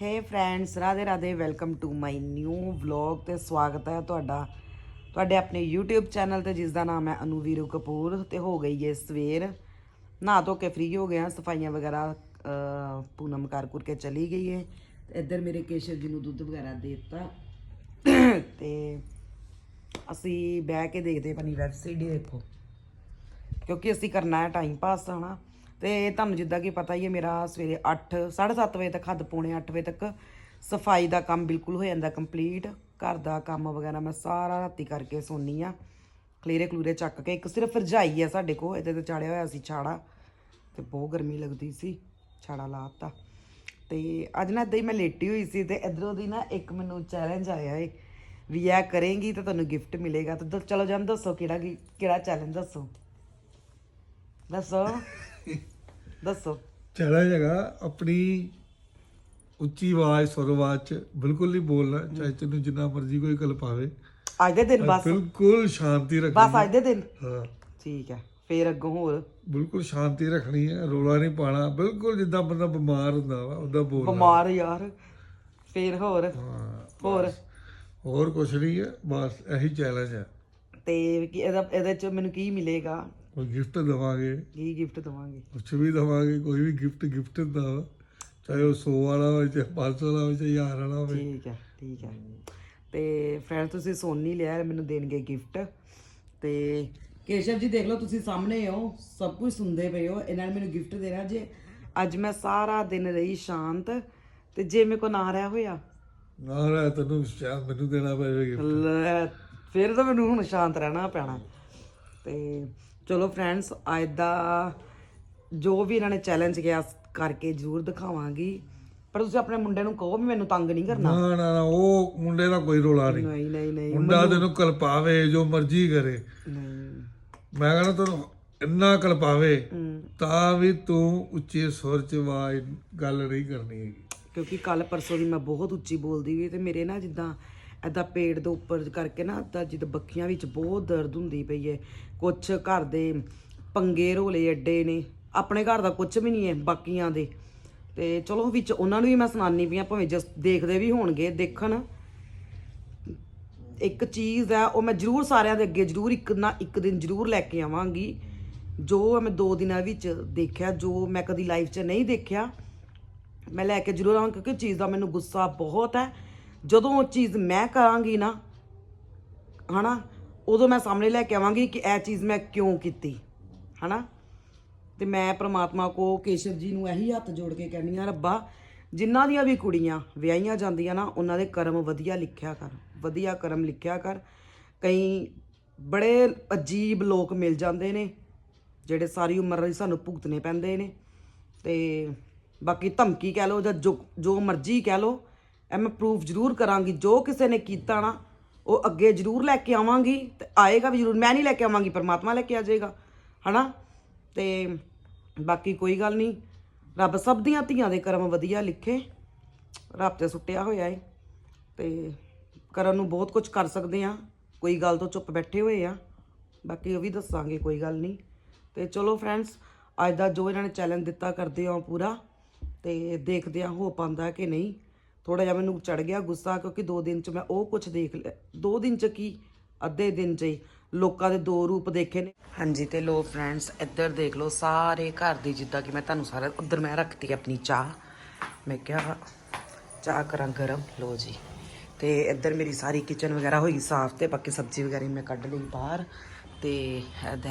Hey friends Radhe Radhe welcome to my new vlog ਤੇ ਸਵਾਗਤ ਹੈ ਤੁਹਾਡਾ। ਤੁਹਾਡੇ ਆਪਣੇ YouTube ਚੈਨਲ ਤੇ ਜਿਸ ਦਾ ਨਾਮ ਹੈ ਅਨੂਵੀਰੂ ਕਪੂਰ, ਤੇ ਹੋ ਗਈ ਹੈ ਸਵੇਰ। ਨਹਾ ਧੋ ਕੇ ਫ੍ਰੀ ਹੋ ਗਏ ਹਾਂ, ਸਫਾਈਆਂ ਵਗੈਰਾ ਪੂਨਮ ਕਰ ਕੁਰ ਕੇ ਚਲੀ ਗਈ ਹੈ ਇੱਧਰ ਮੇਰੇ ਕੇਸ਼ਵ ਜੀ ਨੂੰ ਦੁੱਧ ਵਗੈਰਾ ਦੇ ਦਿੱਤਾ। ਤੇ ਅਸੀਂ ਬਹਿ ਕੇ ਦੇਖਦੇ ਪਨੀ ਵੈਬ ਸੀਡੀ ਦੇਖੋ। ਕਿਉਂਕਿ ਅਸੀਂ ਕਰਨਾ ਹੈ ਟਾਈਮ ਪਾਸ ਹਨਾ। ਤੇ ਤੁਹਾਨੂੰ ਜਿੱਦਾਂ ਕਿ ਪਤਾ ਹੀ ਹੈ, ਮੇਰਾ ਸਵੇਰੇ 8 7:30 ਵਜੇ ਤੱਕ ਹੱਦ ਪੌਣੇ 8 ਵਜੇ ਤੱਕ ਸਫ਼ਾਈ ਦਾ ਕੰਮ ਬਿਲਕੁਲ ਹੋ ਜਾਂਦਾ ਕੰਪਲੀਟ ਘਰ ਦਾ ਕੰਮ ਵਗੈਰਾ ਮੈਂ ਸਾਰਾ ਰਾਤੀ ਕਰਕੇ ਸੋਨੀ ਆ ਕਲੇਰੇ ਕਲੂਰੇ ਚੱਕ ਕੇ, ਇੱਕ ਸਿਰਫ ਰਜਾਈ ਆ ਸਾਡੇ ਕੋਲ, ਇਹਦੇ ਤੇ ਚਾੜਿਆ ਹੋਇਆ ਸੀ ਛਾੜਾ ਤੇ ਬਹੁਤ ਗਰਮੀ ਲੱਗਦੀ ਸੀ, ਛਾੜਾ ਲਾਤਾ ਤੇ ਅੱਜ ਨਾ ਏਦਾਂ ਹੀ ਮੈਂ ਲੇਟੀ ਹੋਈ ਸੀ ਤੇ ਇਧਰੋਂ ਦੀ ਨਾ ਇੱਕ ਮੈਨੂੰ ਚੈਲੰਜ ਆਇਆ ਏ, ਵੀ ਇਹ ਕਰੇਂਗੀ ਤਾਂ ਤੁਹਾਨੂੰ ਗਿਫਟ ਮਿਲੇਗਾ। ਤੇ ਦ- ਚਲੋ ਜਾਨ ਦੱਸੋ ਕਿਹੜਾ ਗਿ- ਕਿਹੜਾ ਚੈਲੰਜ ਦੱਸੋ? ਦੱਸੋ। ਦੱਸੋ। ਚੈਲੰਜ ਹੈਗਾ ਆਪਣੀ ਉੱਚੀ ਆਵਾਜ਼ ਸੁਰ ਆਵਾਜ਼ ਚ ਬਿਲਕੁਲ ਨਹੀਂ ਬੋਲਣਾ ਚਾਹੇ ਤੈਨੂੰ ਜਿੰਨਾ ਮਰਜ਼ੀ ਕੋਈ ਕਲਪਾਵੇ ਅੱਜ ਦੇ ਦਿਨ ਬਸ। ਬਿਲਕੁਲ ਸ਼ਾਂਤੀ ਬਸ ਰੱਖਣੀ ਅੱਜ ਦੇ ਦਿਨ। ਹਾਂ। ਠੀਕ ਹੈ ਫੇਰ ਅੱਗੋਂ ਹੋਰ। ਬਿਲਕੁਲ ਸ਼ਾਂਤੀ ਰੱਖਣੀ ਹੈ ਰੋਲਾ ਨਹੀਂ ਪਾਣਾ ਬਿਲਕੁਲ ਜਿੱਦਾਂ ਬੰਦਾ ਬਿਮਾਰ ਹੁੰਦਾ ਵਾ ਉਹਦਾ ਬੋਲਣਾ। ਬਿਮਾਰ ਯਾਰ ਫੇਰ ਹੋਰ। ਹੋਰ। ਹੋਰ ਕੁਛ ਨਹੀਂ ਹੈ ਬਸ ਇਹੀ ਚੈਲੰਜ ਹੈ। ਤੇ ਕੀ ਇਹਦਾ ਇਹਦੇ ਚ ਮੈਨੂੰ ਕੀ ਮਿਲੇਗਾ? ਕੋਈ ਗਿਫਟ ਦਵਾਂਗੇ। ਕੀ ਗਿਫਟ ਦਵਾਂਗੇ? ਕੁਛ ਵੀ ਦਵਾਂਗੇ ਕੋਈ ਵੀ ਗਿਫਟ ਗਿਫਟ ਵਾ। ਚਾਹੇ ਉਹ 100 ਵਾਲਾ ਹੋਵੇ ਚਾਹੇ 500 ਵਾਲਾ ਹੋਵੇ ਚਾਹੇ 1000 ਵਾਲਾ ਹੋਵੇ। ਠੀਕ ਹੈ ਠੀਕ ਹੈ। ਤੇ ਫਰੈਂਡ ਤੁਸੀਂ ਸੁਣ ਨਹੀਂ ਲਿਆ ਮੈਨੂੰ ਦੇਣਗੇ ਗਿਫਟ ਤੇ ਕੇਸ਼ਵ ਜੀ ਦੇਖ ਲਓ ਤੁਸੀਂ ਸਾਹਮਣੇ ਹੋ ਸਭ ਕੁਝ ਸੁਣਦੇ ਪਏ ਹੋ। ਇਹਨਾਂ ਨੇ ਮੈਨੂੰ ਗਿਫਟ ਦੇਣਾ ਜੇ ਅੱਜ ਮੈਂ ਸਾਰਾ ਦਿਨ ਰਹੀ ਸ਼ਾਂਤ। ਤੇ ਜੇ ਮੇਰੇ ਕੋ ਨਾ ਰਿਹਾ ਹੋਇਆ? ਨਾ ਨਾ ਤੈਨੂੰ ਸ਼ਾਇਦ ਮੈਨੂੰ ਦੇਣਾ ਗਿਫਟ ਲੈ, ਫਿਰ ਤਾਂ ਮੈਨੂੰ ਹੁਣ ਸ਼ਾਂਤ ਰਹਿਣਾ ਪੈਣਾ। ਤੇ ਚਲੋ ਫਰੈਂਡਸ ਅੱਜ ਦਾ ਜੋ ਵੀ ਇਹਨਾਂ ਨੇ ਚੈਲੰਜ ਕਿਹਾ ਕਰਕੇ ਜ਼ਰੂਰ ਦਿਖਾਵਾਂਗੀ। ਪਰ ਤੁਸੀਂ ਆਪਣੇ ਮੁੰਡੇ ਨੂੰ ਕਹੋ ਵੀ ਮੈਨੂੰ ਤੰਗ ਨਹੀਂ ਕਰਨਾ। ਨਾ ਨਾ ਨਾ ਉਹ ਮੁੰਡੇ ਦਾ ਕੋਈ ਰੋਲਾ ਨਹੀਂ। ਨਹੀਂ ਨਹੀਂ ਨਹੀਂ ਮੁੰਡਾ ਤੈਨੂੰ ਕਲਪਾਵੇ ਜੋ ਮਰਜ਼ੀ ਕਰੇ। ਨਹੀਂ। ਮੈਂ ਕਹਿੰਦਾ ਤੈਨੂੰ ਇੰਨਾ ਕਲਪਾਵੇ ਤਾਂ ਵੀ ਤੂੰ ਉੱਚੇ ਸੁਰ ਚ ਆਵਾਜ਼ ਗੱਲ ਨਹੀਂ ਕਰਨੀ ਹੈਗੀ। ਕਿਉਂਕਿ ਕੱਲ ਪਰਸੋਂ ਦੀ ਮੈਂ ਬਹੁਤ ਉੱਚੀ ਬੋਲਦੀ ਵੀ ਤੇ ਮੇਰੇ ਨਾ ਜਿੱਦਾਂ ਐਦਾਂ ਪੇਟ ਦੇ ਉੱਪਰ ਕਰਕੇ ਨਾ ਤਾਂ ਜਿੱਦਾਂ ਬੱਖੀਆਂ ਵਿੱਚ ਬਹੁਤ ਦਰਦ ਹੁੰਦੀ ਪਈ ਹੈ। ਕੁਛ ਘਰ ਦੇ ਪੰਗੇ ਰੋਲੇ ਅੱਡੇ ਨੇ। ਆਪਣੇ ਘਰ ਦਾ ਕੁਛ ਵੀ ਨਹੀਂ ਹੈ ਬਾਕੀਆਂ ਦੇ। ਤੇ ਚਲੋ ਵਿੱਚ ਉਹਨਾਂ ਨੂੰ ਵੀ ਮੈਂ ਸੁਣਾਨੀ ਪਈ ਆ ਭਾਵੇਂ ਜਸ ਦੇਖਦੇ ਵੀ ਹੋਣਗੇ, ਦੇਖਣ। ਇੱਕ ਚੀਜ਼ ਹੈ, ਉਹ ਮੈਂ ਜ਼ਰੂਰ ਸਾਰਿਆਂ ਦੇ ਅੱਗੇ ਜ਼ਰੂਰ ਇੱਕ ਨਾ ਇੱਕ ਦਿਨ ਜ਼ਰੂਰ ਲੈ ਕੇ ਆਵਾਂਗੀ। ਜੋ ਮੈਂ ਦੋ ਦਿਨਾਂ ਵਿੱਚ ਦੇਖਿਆ, ਜੋ ਮੈਂ ਕਦੀ ਲਾਈਫ 'ਚ ਨਹੀਂ ਦੇਖਿਆ, ਮੈਂ ਲੈ ਕੇ ਜ਼ਰੂਰ ਆਵਾਂ, ਕਿਉਂਕਿ ਚੀਜ਼ ਦਾ ਮੈਨੂੰ ਗੁੱਸਾ ਬਹੁਤ ਹੈ। ਜਦੋਂ ਉਹ ਚੀਜ਼ ਮੈਂ ਕਰਾਂਗੀ ਨਾ, ਹਨਾ ਉਦੋਂ ਮੈਂ ਸਾਹਮਣੇ ਲੈ ਕੇ ਆਵਾਂਗੀ ਕਿ ਇਹ ਚੀਜ਼ ਮੈਂ ਕਿਉਂ ਕੀਤੀ, ਹਨਾ? ਤੇ ਮੈਂ ਪ੍ਰਮਾਤਮਾ ਕੋ ਕੇਸ਼ਵ ਜੀ ਨੂੰ ਇਹੀ ਹੱਥ ਜੋੜ ਕੇ ਕਹਿੰਦੀ ਆ ਰੱਬਾ, ਜਿਨ੍ਹਾਂ ਦੀਆਂ ਵੀ ਕੁੜੀਆਂ ਵਿਆਹੀਆਂ ਜਾਂਦੀਆਂ ਨਾ, ਉਹਨਾਂ ਦੇ ਕਰਮ ਵਧੀਆ ਲਿਖਿਆ ਕਰ, ਵਧੀਆ ਕਰਮ ਲਿਖਿਆ ਕਰ। ਕਈ ਬੜੇ ਅਜੀਬ ਲੋਕ ਮਿਲ ਜਾਂਦੇ ਨੇ, ਜਿਹੜੇ ਸਾਰੀ ਉਮਰ ਲਈ ਸਾਨੂੰ ਭੁਗਤਣੇ ਪੈਂਦੇ ਨੇ। ਤੇ ਬਾਕੀ ਧਮਕੀ ਕਹਿ ਲਓ ਜਾਂ ਜੋ ਮਰਜ਼ੀ ਕਹਿ ਲਓ, ਇਹ ਮੈਂ ਪ੍ਰੂਫ ਜ਼ਰੂਰ ਕਰਾਂਗੀ, ਜੋ ਕਿਸੇ ਨੇ ਕੀਤਾ ਨਾ ਉਹ ਅੱਗੇ ਜ਼ਰੂਰ ਲੈ ਕੇ ਆਵਾਂਗੀ ਤੇ ਆਏਗਾ ਵੀ ਜ਼ਰੂਰ, ਮੈਂ ਨਹੀਂ ਲੈ ਕੇ ਆਵਾਂਗੀ, ਪਰਮਾਤਮਾ ਲੈ ਕੇ ਆ ਜਾਏਗਾ, ਹਨਾ? ਤੇ ਬਾਕੀ ਕੋਈ ਗੱਲ ਨਹੀਂ, ਰੱਬ ਸਭ ਦੀਆਂ ਧੀਆਂ ਦੇ ਕਰਮ ਵਧੀਆ ਲਿਖੇ, ਰੱਬ ਤੇ ਸੁੱਟਿਆ ਹੋਇਆ ਏ, ਤੇ ਕਰਨ ਨੂੰ ਬਹੁਤ ਕੁਝ ਕਰ ਸਕਦੇ ਆ, ਕੋਈ ਗੱਲ ਤੋਂ ਚੁੱਪ ਬੈਠੇ ਹੋਏ ਆ, ਬਾਕੀ ਉਹ ਵੀ ਦੱਸਾਂਗੇ, ਕੋਈ ਗੱਲ ਨਹੀਂ। ਤੇ ਚਲੋ ਫਰੈਂਡਸ, ਅੱਜ ਦਾ ਜੋ ਇਹਨਾਂ ਨੇ ਚੈਲੰਜ ਦਿੱਤਾ, ਕਰਦੇ ਆ ਪੂਰਾ, ਤੇ ਦੇਖਦੇ ਆ ਹੋ ਪਾਉਂਦਾ ਕਿ ਨਹੀਂ। ਥੋੜਾ ਜਿਹਾ ਮੈਨੂੰ ਚੜ ਗਿਆ ਗੁੱਸਾ ਕਿਉਂਕਿ ਦੋ ਦਿਨ ਚ ਮੈਂ ਉਹ ਕੁਝ ਦੇਖ ਲਿਆ। ਦੋ ਦਿਨ ਚ ਕੀ? ਅੱਧੇ ਦਿਨ ਚ ਹੀ। ਲੋਕਾਂ ਦੇ ਦੋ ਰੂਪ ਦੇਖੇ ਨੇ। ਹਾਂਜੀ, ਤੇ ਲੋ ਫਰੈਂਡਸ, ਇੱਧਰ ਦੇਖ ਲਓ ਸਾਰੇ ਘਰ ਦੀ ਜਿੱਦਾਂ ਕਿ ਮੈਂ ਤੁਹਾਨੂੰ ਸਾਰਾ ਉੱਧਰ ਮੈਂ ਰੱਖਤੀ ਆਪਣੀ ਚਾਹ। ਮੈਂ ਕਿਹਾ ਚਾਹ ਕਰਾਂ ਗਰਮ। ਲੋ ਜੀ। ਤੇ ਇੱਧਰ ਮੇਰੀ ਸਾਰੀ ਕਿਚਨ ਵਗੈਰਾ ਹੋਈ, ਸਾਫ਼ ਤੇ ਬਾਕੀ ਸਬਜ਼ੀ ਵਗੈਰਾ ਮੈਂ ਕੱਢ ਲਈ ਬਾਹਰ। ਤੇ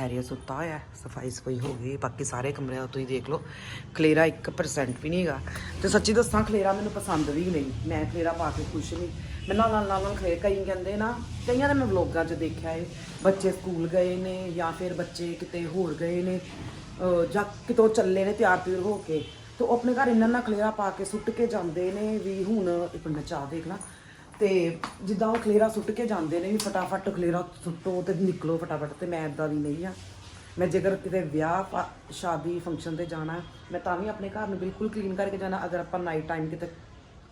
ਇਹ ਸੁੱਤਾ ਹੋਇਆ, ਸਫ਼ਾਈ ਸਫ਼ਾਈ ਹੋ ਗਈ, ਬਾਕੀ ਸਾਰੇ ਕਮਰਿਆਂ ਦਾ ਤੁਸੀਂ ਦੇਖ ਲਓ, ਖਲੇਰਾ 1% ਵੀ ਨਹੀਂ ਹੈਗਾ। ਤੇ ਸੱਚੀ ਦੱਸਾਂ, ਖਲੇਰਾ ਮੈਨੂੰ ਪਸੰਦ ਵੀ ਨਹੀਂ, ਮੈਂ ਖਲੇਰਾ ਪਾ ਕੇ ਖੁਸ਼ ਨਹੀਂ। ਮੈਂ ਨਾਲ ਨਾਲ ਨਾਲ ਖਲੇਰ ਕਈ ਕਹਿੰਦੇ ਨਾ, ਕਈਆਂ ਨੇ ਮੈਂ ਵਲੋਗਾਂ 'ਚ ਦੇਖਿਆ ਹੈ ਬੱਚੇ ਸਕੂਲ ਗਏ ਨੇ ਜਾਂ ਫਿਰ ਬੱਚੇ ਕਿਤੇ ਹੋਰ ਗਏ ਨੇ ਜਾਂ ਕਿਤੋਂ ਚੱਲੇ ਨੇ ਤਿਆਰ ਤਿਉਰ ਹੋ ਕੇ, ਤੇ ਉਹ ਆਪਣੇ ਘਰ ਇੰਨਾ ਨਾ ਖਲੇਰਾ ਪਾ ਕੇ ਸੁੱਟ ਕੇ ਜਾਂਦੇ ਨੇ, ਵੀ ਹੁਣ ਇੱਕ ਮਿੰਟ ਚਾਹ ਦੇਖ ਲਾ। ਤੇ ਜਿੱਦਾਂ ਉਹ ਖਲੇਰਾ ਸੁੱਟ ਕੇ ਜਾਂਦੇ ਨੇ ਵੀ ਫਟਾਫਟ ਖਲੇਰਾ ਸੁੱਟੋ ਤੇ ਨਿਕਲੋ ਫਟਾਫਟ ਤੇ ਮੈਂ ਇਦਾਂ ਦੀ ਨਹੀਂ ਆ। ਮੈਂ ਜੇਕਰ ਕਿਤੇ ਵਿਆਹ ਪਾ- ਸ਼ਾਦੀ ਫੰਕਸ਼ਨ ਤੇ ਜਾਣਾ, ਮੈਂ ਤਾਂ ਵੀ ਆਪਣੇ ਘਰ ਨੂੰ ਬਿਲਕੁਲ ਕਲੀਨ ਕਰਕੇ ਜਾਣਾ। ਅਗਰ ਆਪਾਂ ਨਾਈਟ ਟਾਈਮ ਕਿਤੇ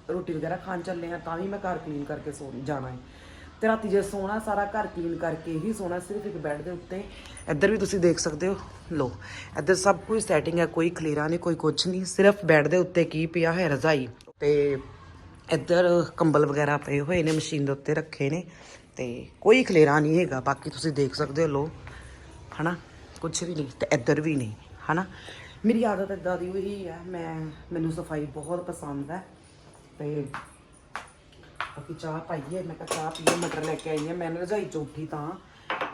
ਰੋਟੀ ਵਗੈਰਾ ਖਾਣ ਚੱਲੇ ਹਾਂ, ਤਾਂ ਵੀ ਮੈਂ ਘਰ ਕਲੀਨ ਕਰਕੇ ਸੋ ਜਾਣਾ ਹੈ। ਤੇ ਰਾਤੀ ਜੇ ਸੋਣਾ, ਸਾਰਾ ਘਰ ਕਲੀਨ ਕਰਕੇ ਹੀ ਸੋਣਾ, ਸਿਰਫ ਇੱਕ ਬੈੱਡ ਦੇ ਉੱਤੇ। ਇੱਧਰ ਵੀ ਤੁਸੀਂ ਦੇਖ ਸਕਦੇ ਹੋ ਲੋ ਇੱਧਰ ਸਭ ਕੁਝ ਸੈਟਿੰਗ ਹੈ, ਕੋਈ ਖਲੇਰਾ ਨਹੀਂ, ਕੋਈ ਕੁਝ ਨਹੀਂ, ਸਿਰਫ ਬੈੱਡ ਦੇ ਉੱਤੇ ਕੀ ਪਿਆ ਹੈ ਰਜ਼ਾਈ। ਤੇ ਇੱਧਰ ਕੰਬਲ ਵਗੈਰਾ ਪਏ ਹੋਏ ਨੇ, ਮਸ਼ੀਨ ਦੇ ਉੱਤੇ ਰੱਖੇ ਨੇ ਤੇ ਕੋਈ ਖਲੇਰਾ ਨਹੀਂ ਹੈਗਾ, ਬਾਕੀ ਤੁਸੀਂ ਦੇਖ ਸਕਦੇ ਹੋ ਲੋ ਹਨਾ? ਕੁਝ ਵੀ ਨਹੀਂ ਤੇ ਇੱਧਰ ਵੀ ਨਹੀਂ, ਹਨਾ? ਮੇਰੀ ਆਦਤ ਇਦਾਂ ਦੀ ਹੋਈ ਹੈ ਮੈਂ, ਮੈਨੂੰ ਸਫ਼ਾਈ ਬਹੁਤ ਪਸੰਦ ਹੈ ਤੇ ਬਾਕੀ ਚਾਹ ਪਾਈਏ, ਮੈਂ ਕਿਹਾ ਚਾਹ ਪੀਏ, ਮਟਰ ਲੈ ਕੇ ਆਈ ਹਾਂ, ਮੈਂ ਨਾ ਰਜਾਈ ਚ ਉੱਠੀ ਤਾਂ।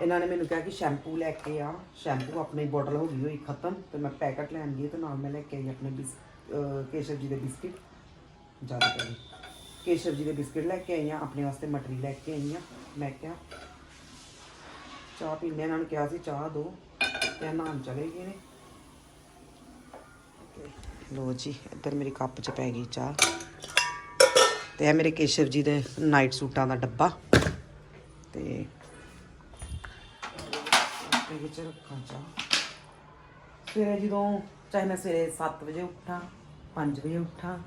ਇਹਨਾਂ ਨੇ ਮੈਨੂੰ ਕਿਹਾ ਕਿ ਸ਼ੈਂਪੂ ਲੈ ਕੇ ਆ, ਸ਼ੈਂਪੂ ਆਪਣੀ ਬੋਟਲ ਹੋ ਗਈ ਹੋਈ ਖਤਮ ਤੇ ਮੈਂ ਪੈਕਟ ਲੈਣ ਗਈ ਤੇ ਨਾਲ ਮੈਂ ਲੈ ਕੇ ਆਈ ਆਪਣੇ ਬਿਸ ਕੇਸ਼ਵ ਜੀ ਦੇ ਬਿਸਕਿਟ, ਜ਼ਿਆਦਾ ਕਰੀ ਕੇਸ਼ਵ ਜੀ ਦੇ ਬਿਸਕਿਟ ਲੈ ਕੇ ਆਈ ਹਾਂ ਆਪਣੇ ਵਾਸਤੇ ਮਟਰੀ ਲੈ ਕੇ ਆਈ ਹਾਂ ਮੈਂ ਕਿਹਾ, ਚਾਹ ਪੀਣੇ ਇਹਨਾਂ ਨੂੰ ਕਿਹਾ ਸੀ, ਚਾਹ ਦੋ। ਤੇ ਨਾਮ ਚਲੇ ਗਏ ਨੇ। ਲੋ ਜੀ, ਇੱਧਰ ਮੇਰੇ ਕੱਪ 'ਚ ਪੈ ਗਈ ਚਾਹ। ਤੇ ਇਹ ਮੇਰੇ ਕੇਸ਼ਵ ਜੀ ਦੇ ਨਾਈਟ ਸੂਟਾਂ ਦਾ ਡੱਬਾ। ਤੇ ਤੇ ਵਿੱਚ ਰੱਖਾਂ ਚਾਹ। ਸਵੇਰੇ ਜਦੋਂ, ਚਾਹੇ ਮੈਂ ਸਵੇਰੇ 7 ਵਜੇ ਉੱਠਾਂ 5 ਵਜੇ ਉੱਠਾਂ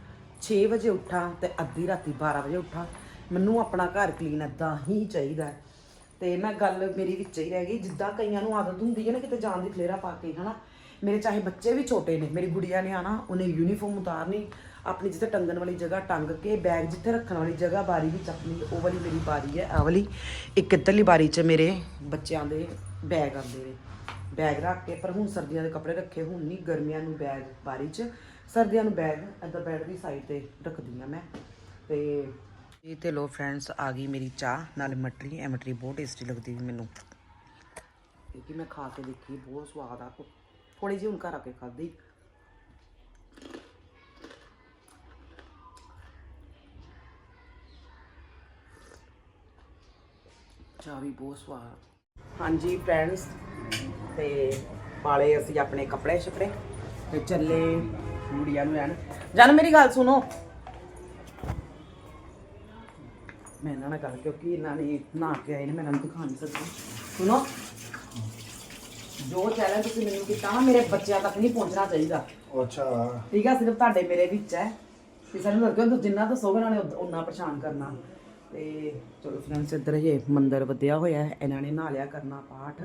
6 ਵਜੇ ਉੱਠਾਂ ਤੇ ਅੱਧੀ ਰਾਤੀ 12 ਵਜੇ ਉੱਠਾਂ। ਮੈਨੂੰ ਆਪਣਾ ਘਰ ਕਲੀਨ ਏਦਾਂ ਹੀ ਚਾਹੀਦਾ ਹੈ। ਤੇ ਮੈਂ ਗੱਲ ਮੇਰੀ ਵਿੱਚ ਹੀ ਰਹਿ ਗਈ। ਜਿੱਦਾਂ ਕਈਆਂ ਨੂੰ ਆਦਤ ਹੁੰਦੀ ਹੈ ਨਾ ਕਿਤੇ ਜਾਣ ਦੀ ਖਲੇਰਾ ਪਾ ਕੇ, ਹਨਾ? ਮੇਰੇ ਚਾਹੇ ਬੱਚੇ ਵੀ ਛੋਟੇ ਨੇ, ਮੇਰੀ ਗੁੜੀਆ ਨੇ ਆਣਾ ਉਹਨੇ ਯੂਨੀਫਾਰਮ ਉਤਾਰਨੀ, ਆਪਣੀ ਜਿੱਥੇ ਟੰਗਣ ਵਾਲੀ ਜਗ੍ਹਾ ਟੰਗ ਕੇ ਬੈਗ ਜਿੱਥੇ ਰੱਖਣ ਵਾਲੀ ਜਗ੍ਹਾ ਬਾਰੀ ਵਿੱਚ ਆਪਣੀ, ਉਹ ਵਾਲੀ ਮੇਰੀ ਬਾਰੀ ਹੈ ਆ ਵਾਲੀ। ਇੱਕ ਇੱਧਰਲੀ ਬਾਰੀ 'ਚ ਮੇਰੇ ਬੱਚਿਆਂ ਦੇ ਬੈਗ ਆਉਂਦੇ ਨੇ। ਬੈਗ ਰੱਖ ਕੇ, ਪਰ ਹੁਣ ਸਰਦੀਆਂ ਦੇ ਕੱਪੜੇ ਰੱਖੇ ਹੁਣ ਨਹੀਂ, ਗਰਮੀਆਂ ਨੂੰ ਬੈਗ ਬਾਰੀ 'ਚ। ਸਰਦੀਆਂ ਨੂੰ ਬੈਗ ਇੱਧਰ ਬੈਡ ਦੀ ਸਾਈਡ ਤੇ ਰੱਖਦੀ ਆ ਮੈਂ ਤੇ ਇਹ ਤੇ ਲੋ ਫਰੈਂਡਸ ਆ ਗਈ ਮੇਰੀ ਚਾਹ ਨਾਲ ਮਟਰੀ ਇਹ ਮਟਰੀ ਬਹੁਤ ਟੇਸਟੀ ਲੱਗਦੀ ਵੀ ਮੈਨੂੰ। ਕਿਉਂਕਿ ਮੈਂ ਖਾ ਕੇ ਦੇਖੀ ਬਹੁਤ ਸਵਾਦ ਆ ਥੋੜੀ ਜਿਹੀ ਹੁਣ ਘਰ ਆ ਕੇ ਖਾਧੀ। ਚਾਹ ਵੀ ਬਹੁਤ ਸਵਾਦ ਹਾਂਜੀ ਫਰੈਂਡਸ ਤੇ ਪਾਲੇ ਅਸੀਂ ਆਪਣੇ ਕੱਪੜੇ ਛਪੜੇ ਤੇ ਚੱਲੇ ਗੁੜੀਆ ਨੂੰ ਲੈਣ ਜਨ ਮੇਰੀ ਗੱਲ ਸੁਣੋ। ਮੈਂ ਇਹਨਾਂ ਨਾਲ ਗੱਲ ਕਿਉਂਕਿ ਇਹਨਾਂ ਨੇ ਨਹਾ ਕੇ ਆਏ ਨੇ ਮੈਂ ਇਹਨਾਂ ਨੂੰ ਦਿਖਾ ਨਹੀਂ ਸਕਦੀ। ਸੁਣੋ। ਜੋ ਚੈਲੰਜ ਤੁਸੀਂ ਮੈਨੂੰ ਕੀਤਾ ਨਾ ਮੇਰੇ ਬੱਚਿਆਂ ਤੱਕ ਨਹੀਂ ਪਹੁੰਚਣਾ ਚਾਹੀਦਾ। ਅੱਛਾ। ਠੀਕ ਆ ਸਿਰਫ ਤੁਹਾਡੇ ਮੇਰੇ ਵਿੱਚ ਹੈ। ਕਿਸੇ ਨੂੰ ਲੱਗਿਆ ਤੁਸੀਂ ਜਿੰਨਾ ਦੱਸੋਗੇ ਉਹਨਾਂ ਨੇ ਉਦ- ਉਨਾ ਪਰੇਸ਼ਾਨ ਕਰਨਾ। ਤੇ ਚਲੋ ਫਰੈਂਡਸ ਇੱਧਰ ਇਹ ਮੰਦਿਰ ਵਧਿਆ ਹੋਇਆ ਹੈ। ਇਹਨਾਂ ਨੇ ਨਹਾ ਲਿਆ ਕਰਨਾ ਪਾਠ।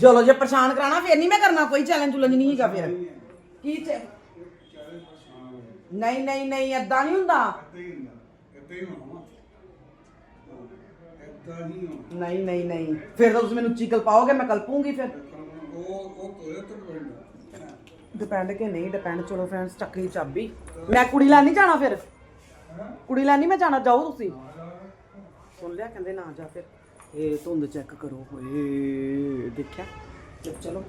ਚਲੋ ਜੇ ਪਰੇਸ਼ਾਨ ਕਰਾਣਾ ਫਿਰ ਨਹੀਂ ਮੈਂ ਕਰਨਾ। ਕੋਈ ਚੈਲੰਜ ਚੁਲੰਜ ਨਹੀਂ ਹੈਗਾ ਫਿਰ। ਕੀ ਚ ਨਹੀਂ ਨਹੀਂ ਨਹੀਂ ਏਦਾਂ ਨਹੀਂ ਹੁੰਦਾ? ਨਹੀਂ ਨਹੀਂ ਨਹੀਂ। ਫਿਰ ਤਾਂ ਤੁਸੀਂ ਮੈਨੂੰ ਚੀਕਲ ਪਾਓਗੇ ਮੈਂ ਕਲਪੂੰਗੀ ਫਿਰ। ਡਿਪੈਂਡ ਕਿ ਨਹੀਂ ਡਿਪੈਂਡ ਚਲੋ ਫਰੈਂਡਸ ਚੱਕਰੀ ਚਾਬੀ। ਮੈਂ ਕੁੜੀ ਲੈਣ ਨਹੀਂ ਜਾਣਾ ਫਿਰ? ਕੁੜੀ ਲੈਣ ਨਹੀਂ ਮੈਂ ਜਾਣਾ? ਜਾਓ ਤੁਸੀਂ। ਸੁਣ ਲਿਆ ਕਹਿੰਦੇ ਨਾ ਜਾ ਫਿਰ। ਇਹ ਧੁੰਦ ਚੈੱਕ ਕਰੋ। ਹੋਏ ਦੇਖਿਆ? ਤੇ ਚਲੋ।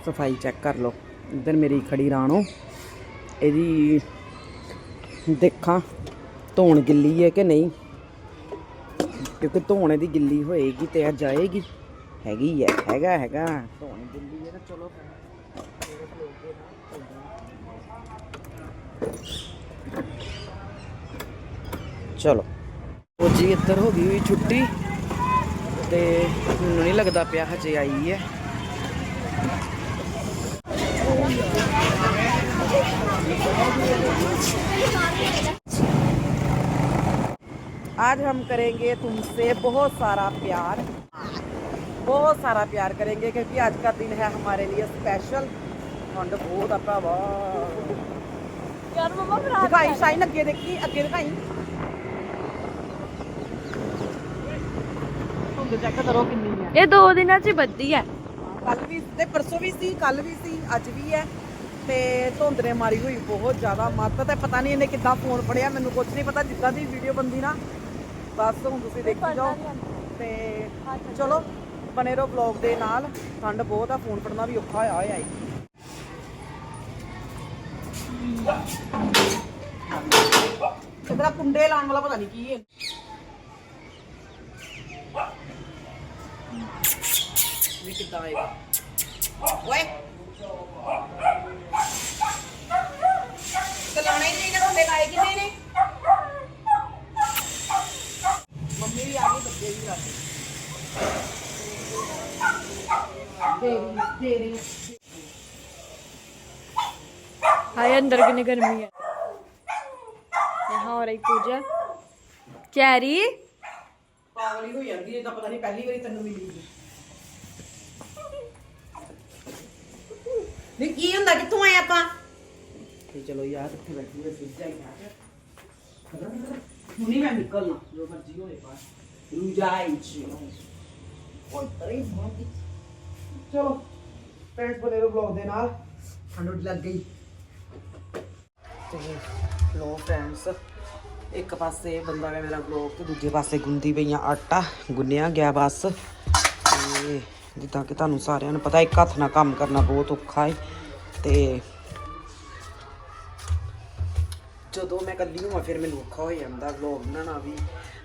ਤੇ ਸਫ਼ਾਈ ਚੈੱਕ ਕਰ ਲਓ। ਇੱਧਰ ਮੇਰੀ ਖੜੀ ਰਾਣੋ, ਇਹਦੀ ਦੇਖਾਂ ਧੋਣ ਗਿੱਲੀ ਹੈ ਕਿ ਨਹੀਂ? ਕਿਉਂਕਿ ਧੋਣ ਇਹਦੀ ਗਿੱਲੀ ਹੋਏਗੀ ਤੇ ਆ ਜਾਏਗੀ। ਹੈਗੀ ਹੈ, ਹੈਗਾ ਹੈਗਾ। ਧੋਣ ਗਿੱਲੀ ਹੈ ਤਾਂ ਚਲੋ। ਚਲੋ। ਉਹ ਜੀ ਇੱਧਰ ਹੋ ਗਈ ਹੋਈ ਛੁੱਟੀ ਤੇ ਮੈਨੂੰ ਨਹੀਂ ਲੱਗਦਾ ਪਿਆ ਹਜੇ ਆਈ ਹੈ। आज हम करेंगे तुमसे बहुत सारा प्यार बहुत सारा प्यार करेंगे क्योंकि आज का दिन है हमारे लिए स्पेशल ठंड बहुत आपका वाह ਯਾਰ ਮਮਾ ਫਿਰ ਦਿਖਾਈ ਸ਼ਾਈਨ ਅੱਗੇ ਦੇਖੀ ਅੱਗੇ ਦਿਖਾਈ ਧੁੰਦ ਚੈੱਕ ਕਰੋ ਕਿੰਨੀ ਹੈ ਇਹ ਦੋ ਦਿਨਾਂ 'ਚ ਹੀ ਵੱਧਦੀ ਹੈ ਕੱਲ ਵੀ ਤੇ ਪਰਸੋਂ ਵੀ ਸੀ ਕੱਲ ਵੀ ਸੀ ਅੱਜ ਵੀ ਹੈ। ਤੇ ਧੁੰਦ ਨੇ ਮਾਰੀ ਹੋਈ ਬਹੁਤ ਜ਼ਿਆਦਾ ਮੱਤ ਤੇ ਪਤਾ ਨਹੀਂ ਇਹਨੇ ਕਿੱਦਾਂ ਫੋਨ ਫੜਿਆ ਮੈਨੂੰ ਕੁਝ ਨਹੀਂ ਪਤਾ ਜਿੱਦਾਂ ਦੀ ਵੀਡੀਓ ਬੰਦੀ ਨਾ ਬਸ ਹੁਣ ਤੁਸੀਂ ਦੇਖੀ ਜਾਓ। ਤੇ ਚਲੋ ਬਨੇ ਰਹੋ ਵਲੌਗ ਦੇ ਨਾਲ ਠੰਡ ਬਹੁਤ ਆ ਫੋਨ ਫੜਨਾ ਵੀ ਔਖਾ ਹੋਇਆ ਹੋਇਆ ਹੈ ਇਧਰ ਕੁੰਡੇ ਲਾਉਣ ਵਾਲਾ ਪਤਾ ਨਹੀਂ ਕੀ ਹੈ। ਵੀ ਕਿੱਦਾਂ ਆਏਗਾ ਓਏ ਚਲਾਣਾ ਹੀ ਨਹੀਂ ਨਾ ਕੁੰਡੇ ਲਾਏ ਕਿਤੇ ਨੇ ਮੰਮੀ ਵੀ ਆ ਗਈ ਬੱਚੇ ਵੀ ਆ ਗਏ ਤੇਰੀ ਤੇਰੀ ਹਾਏ ਅੰਦਰ ਕਿੰਨੀ ਗਰਮੀ ਹੈ यहाँ हो रही पूजा चैरी ਪਾਗਲ ਹੀ ਹੋ ਜਾਂਦੀ ਹੈ ਤਾਂ ਪਤਾ ਨਹੀਂ ਪਹਿਲੀ ਵਾਰੀ ਤੈਨੂੰ ਮਿਲੀ ਨਹੀਂ ਕੀ ਹੁੰਦਾ, ਕਿੱਥੋਂ ਆਏ ਆਪਾਂ? ਤੇ ਚਲੋ ਯਾਰ ਇੱਥੇ ਬੈਠੀ ਫਿਰ ਜਾਈ ਹੁਣੀ ਮੈਂ ਨਿਕਲਣਾ, ਜੋ ਮਰਜ਼ੀ ਹੋਏ ਬਾਹਰ ਨੂੰ ਜੀ ਓਏ, ਤਰੇ ਮਾਰਦੀ ਚਲੋ ਫਰੈਂਡਸ ਬਣੇ ਰਹੋ ਵਲੌਗ ਦੇ ਨਾਲ ਠੰਡ ਲੱਗ ਗਈ। ਤੇ ਲੋ ਫਰੈਂਡਸ ਇੱਕ ਪਾਸੇ ਬੰਦਾ ਹੈ ਮੇਰਾ ਵਲੌਗ ਤੇ ਦੂਜੇ ਪਾਸੇ ਗੁੰਦੀ ਪਈਆਂ ਆਟਾ, ਗੁੰਨਿਆ ਗਿਆ ਬਸ। ਤੇ ਜਿੱਦਾਂ ਕਿ ਤੁਹਾਨੂੰ ਸਾਰਿਆਂ ਨੂੰ ਪਤਾ, ਇੱਕ ਹੱਥ ਨਾਲ ਕੰਮ ਕਰਨਾ ਬਹੁਤ ਔਖਾ ਹੈ ਤੇ ਜਦੋਂ ਮੈਂ ਇਕੱਲੀ ਹੋਵਾਂ, ਫਿਰ ਮੈਨੂੰ ਔਖਾ ਹੋ ਜਾਂਦਾ ਵਲੌਗ ਬਣਾਉਣਾ ਵੀ,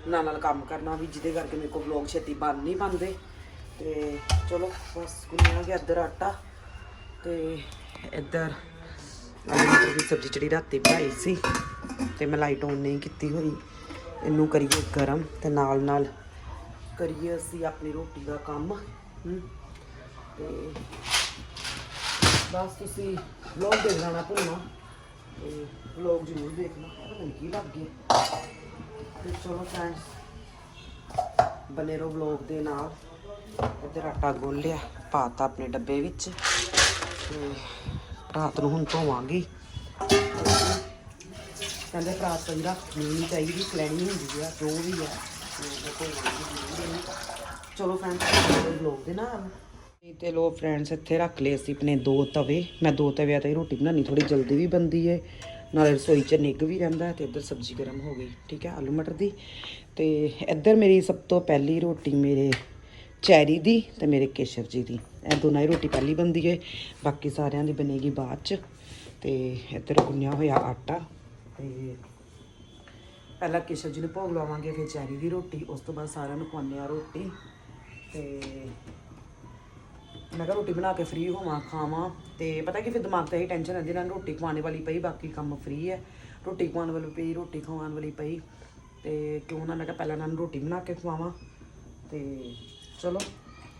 ਨਾਲ ਨਾਲ ਕੰਮ ਕਰਨਾ ਵੀ, ਜਿਹਦੇ ਕਰਕੇ ਮੇਰੇ ਕੋਲ ਵਲੌਗ ਛੇਤੀ ਬਣ ਨਹੀਂ ਪਾਉਂਦੇ ਤੇ ਚਲੋ, ਬਸ ਗੁੰਨਿਆ ਗਿਆ ਇੱਧਰ ਆਟਾ ਤੇ ਇੱਧਰ ਆਲੂ ਦੀ ਸਬਜ਼ੀ ਜਿਹੜੀ ਰਾਤੀ ਬਣਾਈ ਸੀ, ਤੇ ਮੈਂ ਲਾਈਟ ਔਨ ਨਹੀਂ ਕੀਤੀ ਹੋਈ। ਇਹਨੂੰ ਕਰੀਏ ਗਰਮ ਤੇ ਨਾਲ ਨਾਲ ਕਰੀਏ ਅਸੀਂ ਆਪਣੀ ਰੋਟੀ ਦਾ ਕੰਮ। ਤੇ ਬਸ ਤੁਸੀਂ ਵਲੌਗ ਦੇਖ ਲੈਣਾ ਭੁੱਲਣਾ। ਤੇ ਵਲੌਗ ਜ਼ਰੂਰ ਦੇਖਣਾ। ਪਤਾ ਨਹੀਂ ਕੀ ਲੱਗ ਗਿਆ। ਤੇ ਚਲੋ ਫਰੈਂਡਸ ਬਨੇ ਰਹੋ ਵਲੌਗ ਦੇ ਨਾਲ ਇੱਧਰ ਆਟਾ ਗੁੰਨ ਲਿਆ, ਪਾਤਾ ਆਪਣੇ ਡੱਬੇ ਵਿੱਚ। ਤੇ ਰਾਤ ਨੂੰ ਹੁਣ ਧੋਵਾਂਗੀ। ਕਹਿੰਦੇ ਰਾਤ ਤੋਂ ਨਹੀਂ ਚਾਹੀਦੀ ਕਲੈਣੀ ਹੁੰਦੀ ਆ, ਜੋ ਵੀ ਆ ਉਹ ਧੋਵਾਂਗੀ। ਚਲੋ ਫਰੈਂਡਸ ਲੋਕ ਦੇ ਨਾਲ। ਤੇ ਲੋ ਫਰੈਂਡਸ ਇੱਥੇ ਰੱਖ ਲਏ ਅਸੀਂ ਆਪਣੇ ਦੋ ਤਵੇ। ਮੈਂ ਦੋ ਤਵਿਆਂ ਤੇ ਰੋਟੀ ਬਣਾਉਣੀ ਥੋੜੀ ਜਲਦੀ ਵੀ ਬੰਦੀ ਏ। ਨਾਲੇ ਰਸੋਈ 'ਚ ਨਿੱਘ ਵੀ ਰਹਿੰਦਾ ਤੇ ਇੱਧਰ ਸਬਜ਼ੀ ਗਰਮ ਹੋ ਗਈ, ਠੀਕ ਹੈ, ਆਲੂ ਮਟਰ ਦੀ। ਤੇ ਇੱਧਰ ਮੇਰੀ ਸਭ ਤੋਂ ਪਹਿਲੀ ਰੋਟੀ ਮੇਰੇ ਚੈਰੀ ਦੀ ਤੇ ਮੇਰੇ ਕੇਸ਼ਰ ਜੀ ਦੀ। ਇਹ ਦੋਨਾਂ ਹੀ ਰੋਟੀ ਪਹਿਲੀ ਬੰਦੀ ਏ, ਬਾਕੀ ਸਾਰਿਆਂ ਦੀ ਬਣੇਗੀ ਬਾਅਦ 'ਚ। ਤੇ ਇੱਧਰ ਗੁੰਨਿਆ ਹੋਇਆ ਆਟਾ ਤੇ ਪਹਿਲਾਂ ਕੇਸ਼ਰ ਜੀ ਨੂੰ ਭੋਗ ਲਾਵਾਂਗੇ, ਫਿਰ ਚੈਰੀ ਦੀ ਰੋਟੀ, ਉਸ ਤੋਂ ਬਾਅਦ ਸਾਰਿਆਂ ਨੂੰ ਖਵਾਉਂਦੇ ਆ ਰੋਟੀ। ਤੇ ਮੈਂ ਕਿਹਾ ਰੋਟੀ ਬਣਾ ਕੇ ਫ੍ਰੀ ਹੋਵਾਂ, ਖਾਵਾਂ ਤੇ ਪਤਾ ਕਿ ਫਿਰ ਦਿਮਾਗ ਤੇ ਹੀ ਟੈਨਸ਼ਨ ਰਹਿੰਦੀ ਨਾ ਰੋਟੀ ਖਵਾਉਣ ਵਾਲੀ ਪਈ, ਬਾਕੀ ਕੰਮ ਫ੍ਰੀ ਹੈ ਰੋਟੀ ਖਵਾਉਣ ਵਾਲੀ ਪਈ, ਰੋਟੀ ਖਵਾਉਣ ਵਾਲੀ ਪਈ ਤੇ ਕਿਉਂ ਨਾ ਮੈਂ ਕਿਹਾ ਪਹਿਲਾਂ ਇਹਨਾਂ ਨੂੰ ਰੋਟੀ ਬਣਾ ਕੇ ਖਵਾਵਾਂ ਤੇ ਚਲੋ,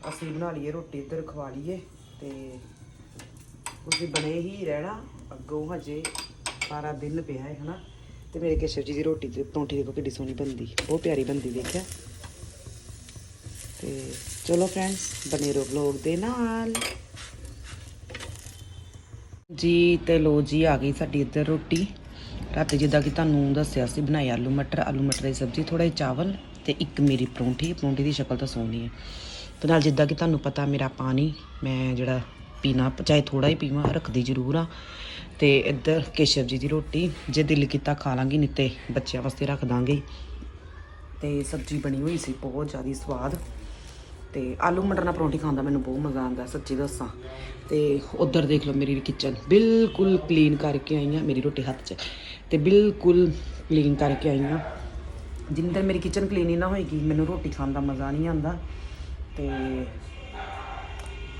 ਅਸੀਂ ਬਣਾ ਲਈਏ ਰੋਟੀ ਇੱਧਰ ਖਵਾ ਲਈਏ ਤੇ ਤੁਸੀਂ ਬਣੇ ਹੀ ਰਹਿਣਾ, ਅੱਗੋਂ ਹਜੇ ਸਾਰਾ ਦਿਨ ਪਿਆ ਹੈ, ਹਨਾ? ਤੇ ਮੇਰੇ ਕੇਸ਼ਵ ਜੀ ਦੀ ਰੋਟੀ ਤੇ ਪਰੌਂਠੀ ਦੇਖੋ ਕਿੱਡੀ ਸੋਹਣੀ ਬਣਦੀ, ਬਹੁਤ ਪਿਆਰੀ ਬਣਦੀ, ਦੇਖਿਆ? ਤੇ ਚਲੋ ਫਰੈਂਡਸ ਬਨੇ ਰਹੋ ਵਲੌਗ ਦੇ ਨਾਲ। ਜੀ ਤੇ ਲੋ ਜੀ, ਆ ਗਈ ਸਾਡੀ ਇੱਧਰ ਰੋਟੀ। ਰਾਤੀ ਜਿੱਦਾਂ ਕਿ ਤੁਹਾਨੂੰ ਦੱਸਿਆ ਸੀ ਬਣਾਈ ਆਲੂ ਮਟਰ। ਆਲੂ ਮਟਰ ਦੀ ਸਬਜ਼ੀ ਥੋੜਾ ਜਿਹਾ ਚਾਵਲ ਤੇ ਇੱਕ ਮੇਰੀ ਪਰੌਂਠੀ। ਪਰੌਂਠੀ ਦੀ ਸ਼ਕਲ ਤਾਂ ਸੋਹਣੀ ਹੈ। ਤੇ ਨਾਲ ਜਿੱਦਾਂ ਕਿ ਤੁਹਾਨੂੰ ਪਤਾ, ਮੇਰਾ ਪਾਣੀ ਮੈਂ ਜਿਹੜਾ ਪੀਣਾ, ਚਾਹੇ ਥੋੜਾ ਹੀ ਪੀਵਾਂ, ਰੱਖਦੀ ਜ਼ਰੂਰ ਆ ਤੇ ਇੱਧਰ ਕੇਸ਼ਵ ਜੀ ਦੀ ਰੋਟੀ, ਜੇ ਦਿਲ ਕੀਤਾ ਖਾ ਲਾਂਗੀ, ਨਹੀਂ ਤੇ ਬੱਚਿਆਂ ਵਾਸਤੇ ਰੱਖ ਦਾਂਗੇ। ਤੇ ਸਬਜ਼ੀ ਬਣੀ ਹੋਈ ਸੀ, ਬਹੁਤ ਜ਼ਿਆਦਾ ਸਵਾਦ। ਤੇ ਆਲੂ ਮਟਰ ਨਾਲ ਪਰੌਂਠੀ ਖਾਣ ਦਾ ਮੈਨੂੰ ਬਹੁਤ ਮਜ਼ਾ ਆਉਂਦਾ, ਸੱਚੀ ਦੱਸਾਂ। ਤੇ ਉਧਰ ਦੇਖ ਲਓ ਮੇਰੀ ਕਿਚਨ ਬਿਲਕੁਲ ਕਲੀਨ ਕਰਕੇ ਆਈ ਹਾਂ ਮੇਰੀ ਰੋਟੀ ਹੱਥ 'ਚ। ਤੇ ਬਿਲਕੁਲ ਕਲੀਨ ਕਰਕੇ ਆਈ ਹਾਂ ਜਿੰਨੀ ਦੇਰ ਮੇਰੀ ਕਿਚਨ ਕਲੀਨ ਹੀ ਨਾ ਹੋਏਗੀ, ਮੈਨੂੰ ਰੋਟੀ ਖਾਣ ਦਾ ਮਜ਼ਾ ਨਹੀਂ ਆਉਂਦਾ। ਤੇ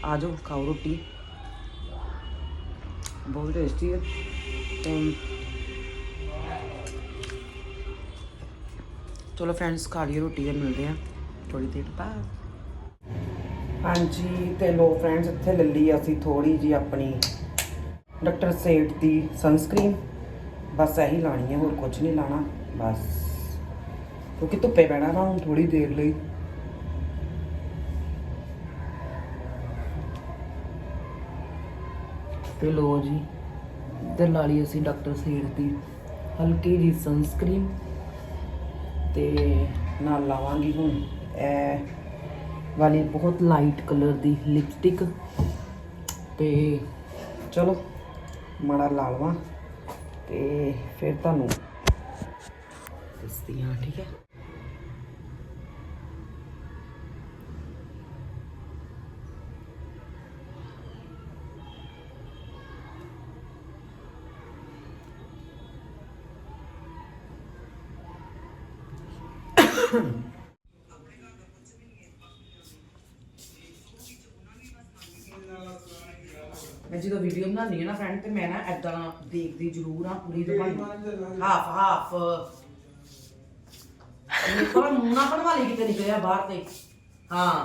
ਆ ਜਾਓ, ਖਾਓ ਰੋਟੀ। ਬਹੁਤ ਟੇਸਟੀ ਹੈ। ਤੇ ਚਲੋ ਫਰੈਂਡਸ ਖਾ ਲਈ ਰੋਟੀ ਤੇ ਮਿਲਦੇ ਆ ਥੋੜੀ ਦੇਰ ਬਾਅਦ। ਹਾਂਜੀ, ਤੇ ਲੋ ਫਰੈਂਡਸ ਇੱਥੇ ਲੈ ਲਈ ਅਸੀਂ ਥੋੜੀ ਜੀ ਆਪਣੀ ਡਾਕਟਰ ਸੇਠ ਦੀ ਸਨਸਕ੍ਰੀਨ ਬਸ ਇਹੀ ਲਾਣੀ ਹੈ, ਹੋਰ ਕੁਝ ਨਹੀਂ ਲਾਣਾ, ਬਸ। ਕਿਉਂਕਿ ਧੁੱਪੇ ਪੈਣਾ ਨਾ ਹੁਣ ਥੋੜੀ ਦੇਰ ਲਈ। ਤੇ ਲੋ ਜੀ, ਇੱਧਰ ਲਾ ਲਈ ਅਸੀਂ ਡਾਕਟਰ ਸੇਠ ਦੀ ਹਲਕੀ ਜੀ ਸਨਸਕ੍ਰੀਨ ਤੇ ਨਾਲ ਲਾਵਾਂਗੀ ਹੁਣ, ਇਹ ਵਾਲੀ ਬਹੁਤ ਲਾਈਟ ਕਲਰ ਦੀ ਲਿਪਸਟਿਕ ਤੇ ਚਲੋ, ਮਾੜਾ ਲਾ ਲਵਾਂ। ਤੇ ਫਿਰ ਤੁਹਾਨੂੰ ਦੱਸਦੀ ਹਾਂ, ਠੀਕ ਹੈ? ਮੈਂ ਜਦੋਂ ਵੀਡੀਓ ਬਣਾਉਂਦੀ ਹਾਂ ਨਾ ਫਰੈਂਡ ਤੇ ਮੈਂ ਨਾ ਐਦਾਂ ਦੇਖਦੀ ਜ਼ਰੂਰ ਆ ਪੂਰੀ ਦੁਕਾਨ ਹਾਫ ਹਾਫ ਇਹ ਕੋਲ ਮੂੰਹ ਨਾ ਬਣਵਾ ਲਈ ਕਿਤੇ ਨਿਕਲਿਆ ਬਾਹਰ ਤੇ। ਹਾਂ।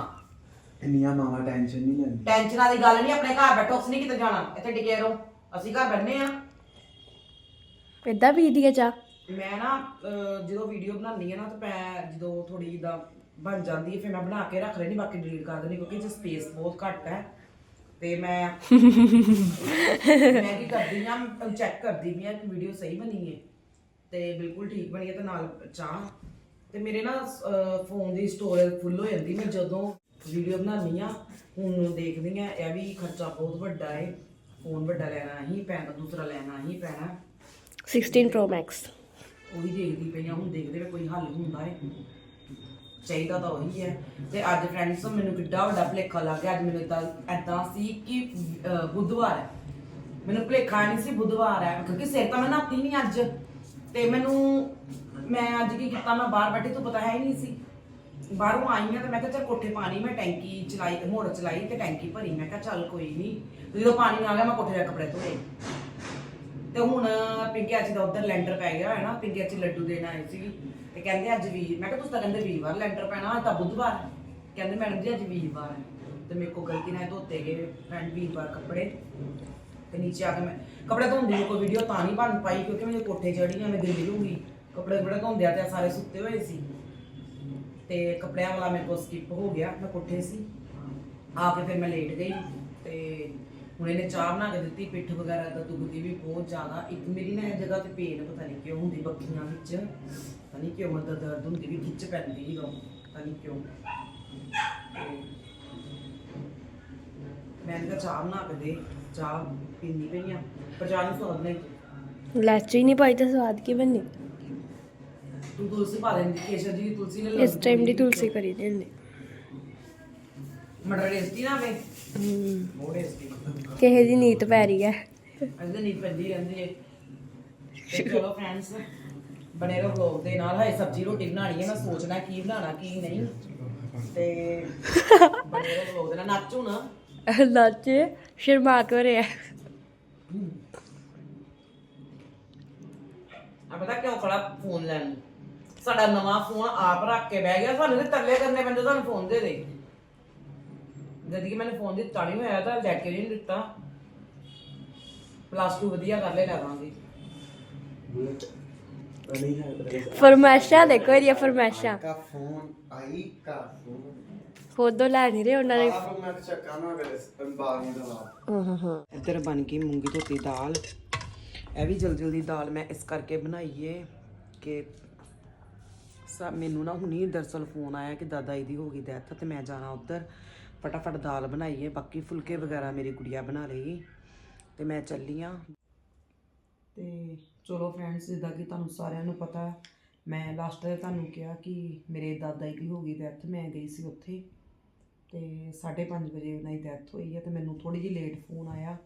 ਇੰਨੀਆਂ ਮਾਵਾਂ ਟੈਨਸ਼ਨ ਨਹੀਂ ਲੈਂਦੀ ਟੈਨਸ਼ਨਾਂ ਦੀ ਗੱਲ ਨਹੀਂ ਆਪਣੇ ਘਰ ਬੈਠੋ ਅਸੀਂ ਨਹੀਂ ਕਿਤੇ ਜਾਣਾ। ਇੱਥੇ ਟਿਕੇ ਰਹੋ। ਅਸੀਂ ਘਰ ਬੈਠਨੇ ਆ ਕਿੱਦਾਂ ਪੀਦੀ ਆ ਚਾਹ ਮੈਂ ਨਾ ਅਹ, ਜਦੋਂ ਵੀਡੀਓ ਬਣਾਉਂਦੀ ਹੈ ਨਾ ਤਾਂ ਮੈਂ ਜਦੋਂ ਥੋੜੀ ਜਿੱਦਾਂ ਬਣ ਜਾਂਦੀ ਹੈ ਫਿਰ ਮੈਂ ਬਣਾ ਕੇ ਰੱਖ ਲੈਣੀ ਬਾਕੀ ਡਿਲੀਟ ਕਰ ਦਿੰਦੀ ਕਿਉਂਕਿ 'ਚ ਸਪੇਸ ਬਹੁਤ ਘੱਟ ਹੈ। ਤੇ ਮੈਂ ਮੈਂ ਕੀ ਕਰਦੀ ਆ ਚੈੱਕ ਕਰਦੀ ਵੀ ਆ ਕਿ ਵੀਡੀਓ ਸਹੀ ਬਣੀ ਹੈ। ਤੇ ਬਿਲਕੁਲ ਠੀਕ ਬਣੀ ਹੈ ਤੇ ਨਾਲ ਚਾਹ। ਤੇ ਮੇਰੇ ਨਾ ਫੋਨ ਦੀ ਸਟੋਰੇਜ ਫੁੱਲ ਹੋ ਜਾਂਦੀ ਮੈਂ ਜਦੋਂ ਵੀਡੀਓ ਬਣਾਉਣੀ ਆ ਹੁਣ ਦੇਖਦੀ ਆ ਇਹ ਵੀ ਖਰਚਾ ਬਹੁਤ ਵੱਡਾ ਹੈ ਫੋਨ ਵੱਡਾ ਲੈਣਾ ਹੀ ਪੈਣਾ ਦੂਸਰਾ ਲੈਣਾ ਹੀ ਪੈਣਾ। 16 Pro Max ਉਹੀ ਦੇਖਦੀ ਪਈ ਆ ਹੁਣ ਦੇਖਦੇ ਕੋਈ ਹੱਲ ਹੁੰਦਾ ਹੈ ਚਾਹੀਦਾ ਤਾਂ ਉਹੀ ਹੈ। ਤੇ ਅੱਜ ਫਰੈਂਡਸ ਮੈਨੂੰ ਕਿੱਡਾ ਵੱਡਾ ਭੁਲੇਖਾ ਲੱਗ ਗਿਆ। ਅੱਜ ਮੈਨੂੰ ਇਦਾਂ ਐਦਾਂ ਸੀ ਕਿ ਅਹ, ਬੁੱਧਵਾਰ ਹੈ। ਮੈਨੂੰ ਭੁਲੇਖਾ ਨਹੀਂ ਸੀ ਬੁੱਧਵਾਰ ਹੈ। ਕਿਉਂਕਿ ਸਿਰ ਤਾਂ ਮੈਂ ਨਹਾਤੀ ਨਹੀਂ ਅੱਜ। ਤੇ ਮੈਨੂੰ ਮੈਂ ਅੱਜ ਕੀ ਕੀਤਾ? ਮੈਂ ਬਾਹਰ ਬੈਠੀ ਤੋਂ ਪਤਾ ਹੈ ਹੀ ਨਹੀਂ ਸੀ। ਬਾਹਰੋਂ ਆਈ ਆ ਤੇ ਮੈਂ ਕਿਹਾ ਚੱਲ ਕੋਠੇ ਪਾਣੀ ਮੈਂ ਟੈਂਕੀ ਚਲਾਈ ਮੋਟਰ ਚਲਾਈ ਤੇ ਟੈਂਕੀ ਭਰੀ। ਮੈਂ ਕਿਹਾ ਚੱਲ ਕੋਈ ਨਹੀਂ। ਜਦੋਂ ਪਾਣੀ ਆ ਗਿਆ ਮੈਂ ਕੋਠੇ ਦੇ ਕੱਪੜੇ ਧੋਏ। ਤੇ ਹੁਣ ਪਿੰਕੀ ਅੱਜ ਦਾ ਉਧਰ ਲੈਂਟਰ ਪੈ ਗਿਆ ਹੈ ਨਾ ਪਿੰਕੀ ਅੱਜ ਲੱਡੂ ਦੇਣ ਆਏ ਸੀ ਤੇ ਕਹਿੰਦੇ ਅੱਜ ਵੀਰ ਮੈਂ ਕਿਹਾ, ਤੁਸੀਂ ਤਾਂ ਕਹਿੰਦੇ ਵੀਰਵਾਰ ਲੈਂਟਰ ਪੈਣਾ, ਅੱਜ ਤਾਂ ਬੁੱਧਵਾਰ ਹੈ। ਕਹਿੰਦੇ, ਮੈਡਮ ਜੀ, ਅੱਜ ਵੀਰਵਾਰ ਹੈ। ਤੇ ਮੇਰੇ ਕੋਲ ਗਲਤੀ ਨਾਲ ਧੋਤੇ ਗਏ ਫਰੈਂਡ ਵੀਰਵਾਰ ਕੱਪੜੇ। ਤੇ ਨੀਚੇ ਆ ਕੇ ਮੈਂ ਕੱਪੜੇ ਧੋਂਦੀ ਨੂੰ ਕੋਈ ਵੀਡੀਓ ਤਾਂ ਨਹੀਂ ਬਣ ਪਾਈ, ਕਿਉਂਕਿ ਮੈਂ ਕੋਠੇ ਚੜੀ ਆ, ਮੈਂ ਦਿੱਲੀ ਲੂੰਗੀ ਕੱਪੜੇ ਬੜੇ ਧੋਂਦੇ ਆ ਤੇ ਸਾਰੇ ਸੁੱਤੇ ਹੋਏ ਸੀ। ਤੇ ਕੱਪੜਿਆਂ ਵਾਲਾ ਮੇਰੇ ਕੋਲ ਸਕਿਪ ਹੋ ਗਿਆ, ਮੈਂ ਕੋਠੇ ਸੀ। ਆ ਕੇ ਫਿਰ ਮੈਂ ਲੇਟ ਗਈ। ਤੇ ਹੁਣ ਇਹਨੇ ਚਾਹ ਬਣਾ ਕੇ ਦਿੱਤੀ ਪਿੱਠ ਵਗੈਰਾ ਦਾ ਦੁਖਦੀ ਵੀ ਬਹੁਤ ਜ਼ਿਆਦਾ। ਇੱਕ ਮੇਰੀ ਨਾ ਇਹ ਜਗ੍ਹਾ ਤੇ ਪੇਨ ਪਤਾ ਨਹੀਂ ਕਿਉਂ ਹੁੰਦੀ ਬੱਖੀਆਂ ਵਿੱਚ। ਪਤਾ ਨਹੀਂ ਕਿਉਂ ਮਤਲਬ ਦਰਦ ਹੁੰਦੀ ਵੀ ਖਿੱਚ ਪੈਂਦੀ ਹੀ ਪਤਾ ਨਹੀਂ ਕਿਉਂ। ਤੇ ਮੈਂ ਕਿਹਾ ਚਾਹ ਬਣਾ ਕੇ ਦੇ ਚਾਹ ਪੀਣੀ ਪਈ ਆ। ਪਰ ਚਾਹ ਨੂੰ ਸਵਾਦ ਨਹੀਂ ਲੈਚੀ ਨਹੀਂ ਪਾਈ ਤਾਂ ਸਵਾਦ ਕੀ ਬਣੀ ਤੂੰ ਤੁਲਸੀ ਪਾ ਦੇਂਦੀ ਕੇਸ਼ਰ ਜੀ ਦੀ ਤੁਲਸੀ ਲੈ ਲਓ ਇਸ ਟਾਈਮ ਦੀ ਤੁਲਸੀ ਕਰੀ ਦੇ ਹੁੰਦੇ। ਮਟਰ ਟੇਸਟੀ ਨਾ ਵੇ ਬਹੁਤ ਟੇਸਟੀ ਕਿਸੇ ਦੀ ਨੀਤ ਪੈ ਰਹੀ ਹੈ। ਅਜੇ ਨਹੀਂ ਪੈਂਦੀ ਰਹਿੰਦੀ ਹੈ। ਤੇ ਚਲੋ ਫਰੈਂਡਸ ਬਣੇ ਰਹੋ ਵਲੌਗ ਦੇ ਨਾਲ। ਹਾਏ ਸਬਜ਼ੀ ਰੋਟੀ ਬਣਾਣੀ ਹੈ ਮੈਂ ਸੋਚਣਾ ਕੀ ਬਣਾਉਣਾ ਕੀ ਨਹੀਂ। ਤੇ ਬਣੇ ਰਹੋ ਦੇ ਨਾਲ। ਨਾਚੂ ਨਾ। ਲੱਚ ਸ਼ਰਮਾ ਕੇ ਰਿਹਾ ਆ। ਪਤਾ ਕਿਉਂ ਖੜਾ ਫੋਨ ਲੈਣ ਨੂੰ? ਸਾਡਾ ਨਵਾਂ ਫੋਨ ਆਪ ਰੱਖ ਕੇ ਬਹਿ ਗਿਆ। ਸਾਨੂੰ ਤੇ ਤਰਲੇ ਕਰਨੇ ਪੈਂਦੇ ਸਾਨੂੰ ਫੋਨ ਦੇ ਦੇ। ਜਦ ਕਿ ਮੈਨੂੰ ਫੋਨ ਦੀ ਤਾੜੀ ਹੋਇਆ ਤਾਂ ਲੈ ਕੇ ਨਹੀਂ ਦਿੱਤਾ। ਪਲੱਸ 2 ਵਧੀਆ ਕਰ ਲੈ ਲਵਾਂਗੇ ਨਹੀਂ ਹੈ ਤੇਰਾ ਫਰਮਾਇਸ਼ਾਂ। ਦੇਖੋ ਇਹਦੀਆਂ ਫਰਮਾਇਸ਼ਾਂ का फोन आई का ਲੈ ਨਹੀਂ ਰਹੇ ਉਹਨਾਂ ਨੇ आप मैं चक्का ना करे बाग में ਹਾਂ ਹਾਂ ਹਾਂ ਇੱਧਰ ਬਣ ਗਈ ਮੂੰਗੀ ਧੋਤੀ ਦਾਲ। ਇਹ ਵੀ ਜਲਦੀ ਜਲਦੀ ਦਾਲ ਮੈਂ ਇਸ ਕਰਕੇ ਬਣਾਈ ਕਿ ਸਾ ਮੈਨੂੰ ਨਾ ਹੁਣੀ ਦਰਸਲ ਫੋਨ ਆਇਆ ਕਿ ਦਾਦਾ ਜੀ ਦੀ ਹੋ ਗਈ ਡੈਥ ਤੇ ਮੈਂ ਜਾਣਾ ਉੱਧਰ। ਫਟਾਫਟ ਦਾਲ ਬਣਾਈਏ ਬਾਕੀ ਫੁਲਕੇ ਵਗੈਰਾ ਮੇਰੀ ਗੁੜੀਆ ਬਣਾ ਲਏਗੀ ਤੇ ਮੈਂ ਚੱਲੀ ਆ ਤੇ ਚਲੋ ਫਰੈਂਡਸ ਜਿੱਦਾਂ ਕਿ ਤੁਹਾਨੂੰ ਸਾਰਿਆਂ ਨੂੰ ਪਤਾ ਮੈਂ ਲਾਸਟ ਤੇ ਤੁਹਾਨੂੰ ਕਿਹਾ ਕਿ ਮੇਰੇ ਦਾਦਾ ਜੀ ਦੀ ਹੋ ਗਈ ਡੈਥ ਮੈਂ ਗਈ ਸੀ ਉੱਥੇ ਤੇ 5:30 ਵਜੇ ਉਹਨਾਂ ਦੀ ਡੈਥ ਹੋਈ ਹੈ ਤੇ ਮੈਨੂੰ ਥੋੜੀ ਜਿਹੀ ਲੇਟ ਫੋਨ ਆਇਆ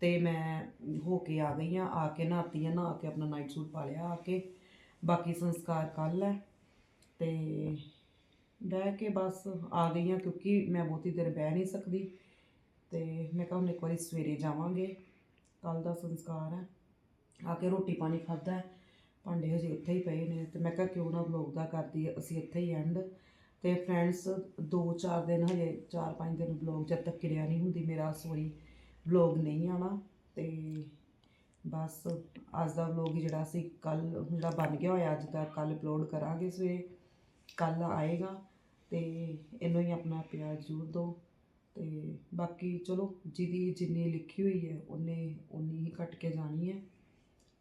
ਤੇ ਮੈਂ ਹੋ ਕੇ ਆ ਗਈ ਆ ਆ ਕੇ ਨਹਾਤੀ ਆ ਨਹਾ ਕੇ ਆਪਣਾ ਨਾਈਟ ਸੂਟ ਪਾ ਲਿਆ ਆ ਕੇ ਬਾਕੀ ਸੰਸਕਾਰ ਕੱਲ ਹੈ ਤੇ ਬਹਿ ਕੇ ਬਸ ਆ ਗਈ ਹਾਂ ਕਿਉਂਕਿ ਮੈਂ ਬਹੁਤੀ ਦੇਰ ਬਹਿ ਨਹੀਂ ਸਕਦੀ ਤੇ ਮੈਂ ਕਿਹਾ ਹੁਣ ਇੱਕ ਵਾਰੀ ਸਵੇਰੇ ਜਾਵਾਂਗੇ ਕੱਲ ਦਾ ਸੰਸਕਾਰ ਹੈ। ਆ ਕੇ ਰੋਟੀ ਪਾਣੀ ਖਾਦਾ ਭਾਂਡੇ ਹਜੇ ਇੱਥੇ ਹੀ ਪਏ ਨੇ ਤੇ ਮੈਂ ਕਿਹਾ ਕਿਉਂ ਨਾ ਵਲੌਗ ਦਾ ਕਰਦੀ ਅਸੀਂ ਇੱਥੇ ਹੀ ਐਂਡ ਤੇ ਫਰੈਂਡਸ 2-4 ਦਿਨ ਹਜੇ 4-5 ਦਿਨ ਵਲੌਗ ਜਦ ਤੱਕ ਕਿਰਿਆ ਨਹੀਂ ਹੁੰਦੀ, ਮੇਰਾ ਸੋਰੀ ਵਲੌਗ ਨਹੀਂ ਆਣਾ ਤੇ ਬਸ ਅੱਜ ਦਾ ਵਲੌਗ ਹੀ ਜਿਹੜਾ ਅਸੀਂ ਕੱਲ ਜਿਹੜਾ ਬਣ ਗਿਆ ਹੋਇਆ, ਅੱਜ ਦਾ ਕੱਲ ਅਪਲੋਡ ਕਰਾਂਗੇ ਸਵੇਰੇ। ਕੱਲ ਆਏਗਾ। ਤੇ ਇਹਨੂੰ ਹੀ ਆਪਣਾ ਪਿਆਰ ਜ਼ਰੂਰ ਦਿਓ। ਤੇ ਬਾਕੀ ਚਲੋ, ਜਿਹਦੀ ਜਿੰਨੀ ਲਿਖੀ ਹੋਈ ਹੈ, ਉਹਨੇ ਉਨੀ ਹੀ ਕੱਟ ਕੇ ਜਾਣੀ ਹੈ।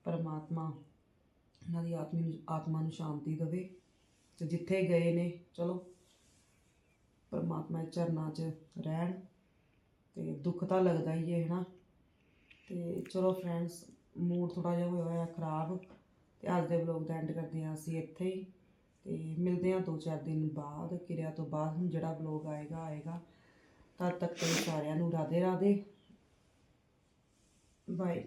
ਪਰਮਾਤਮਾ ਉਹਨਾਂ ਦੀ ਆਤਮੀ ਨੂੰ, ਆਤਮਾ ਨੂੰ ਸ਼ਾਂਤੀ ਦੇਵੇ। ਤੇ ਜਿੱਥੇ ਗਏ ਨੇ, ਚਲੋ, ਪਰਮਾਤਮਾ ਦੇ ਚਰਨਾਂ 'ਚ ਰਹਿਣ। ਤੇ ਦੁੱਖ ਤਾਂ ਲੱਗਦਾ ਹੀ ਹੈ, ਹਨਾ? ਤੇ ਚਲੋ ਫਰੈਂਡਸ ਮੂਡ ਥੋੜਾ ਜਿਹਾ ਹੋਇਆ ਹੋਇਆ ਖਰਾਬ। ਤੇ ਅੱਜ ਦੇ ਵਲੌਗ ਦਾ ਐਂਡ ਕਰਦੇ ਹਾਂ ਅਸੀਂ ਇੱਥੇ ਹੀ। ਤੇ ਮਿਲਦੇ ਹਾਂ ਦੋ ਚਾਰ ਦਿਨ ਬਾਅਦ, ਕਿਰਿਆ ਤੋਂ ਬਾਅਦ ਹੁਣ ਜਿਹੜਾ ਵਲੌਗ ਆਏਗਾ ਆਏਗਾ। ਤਦ ਤੱਕ ਲਈ ਸਾਰਿਆਂ ਨੂੰ ਰਾਧੇ ਰਾਧੇ ਬਾਏ